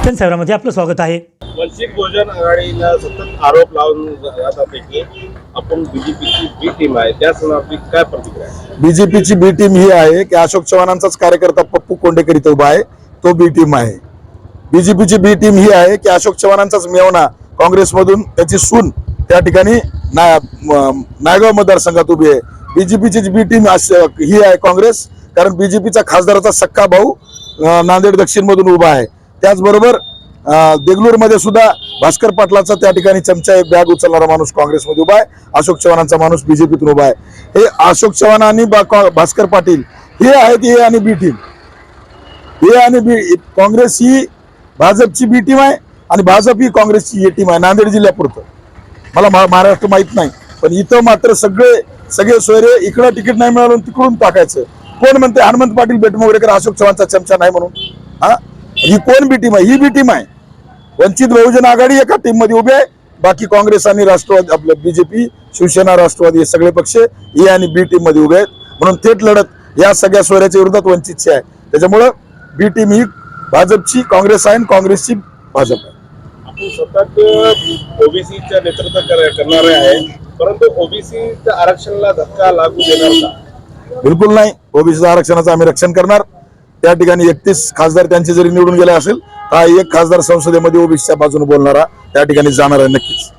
दर्शन सेवरामध्ये आपलं स्वागत आहे. वंचित बहुजन आघाडीला सतत आरोप लावून आपण बीजेपीची बी टीम आहे. त्या संदर्भात काय प्रतिक्रिया आहे? बीजेपीची बी टीम ही आहे की अशोक चव्हाणांचाच कार्यकर्ता पप्पू कोंडेकर इथं उभा आहे. तो बी टीम आहे. बीजेपीची बी टीम ही आहे की अशोक चव्हाणांचाच मेवणा काँग्रेसमधून त्याची सून त्या ठिकाणी ना नायगाव मतदारसंघात उभी आहे. बीजेपीची बी टीम ही आहे काँग्रेस. कारण बीजेपीचा खासदाराचा सक्का भाऊ नांदेड दक्षिण मधून उभा आहे. त्याचबरोबर देगलूरमध्ये सुद्धा भास्कर पाटलाचा त्या ठिकाणी चमचा एक बॅग उचलणारा माणूस काँग्रेसमध्ये उभा आहे. अशोक चव्हाणांचा माणूस बीजेपीतून उभा आहे. हे अशोक चव्हाण आणि भास्कर पाटील हे आहेत हे आणि बी टीम हे आणि बी काँग्रेस ही भाजपची बी टीम आहे आणि भाजप ही काँग्रेसची ही टीम आहे नांदेड जिल्ह्यापुरतं. मला महाराष्ट्र माहीत नाही पण इथं मात्र सगळे सगळे सोयरे इकडं तिकीट नाही मिळालं तिकडून टाकायचं. कोण म्हणते हनुमंत पाटील बेटमोगरेकर अशोक चव्हाणचा चमचा नाही म्हणून. हा? ही कोण बी टीम आहे? ही बी टीम आहे. वंचित बहुजन आघाडी एका टीममध्ये उभे आहे. बाकी काँग्रेस आणि राष्ट्रवादी आपलं बीजेपी शिवसेना राष्ट्रवादी हे सगळे पक्ष ए आणि बी टीममध्ये उभे आहेत. म्हणून थेट लढत या सगळ्या सोयऱ्याच्या विरोधात वंचितची आहे. त्याच्यामुळं बी टीम ही भाजपची काँग्रेस आहे आणि काँग्रेसची भाजप आहे. आपण सतत ओबीसीच्या नेतृत्व कर- करणारे आहे. परंतु ओबीसीच्या आरक्षणाला धक्का लागू देणार बिलकुल नाही. ओबीसी आरक्षणाचं आम्ही रक्षण करणार. त्या ठिकाणी एकतीस खासदार त्यांचे जरी निवडून गेले असेल तर हा एक खासदार संसदेमध्ये ओबीसीच्या बाजूने बोलणारा त्या ठिकाणी जाणार आहे नक्कीच.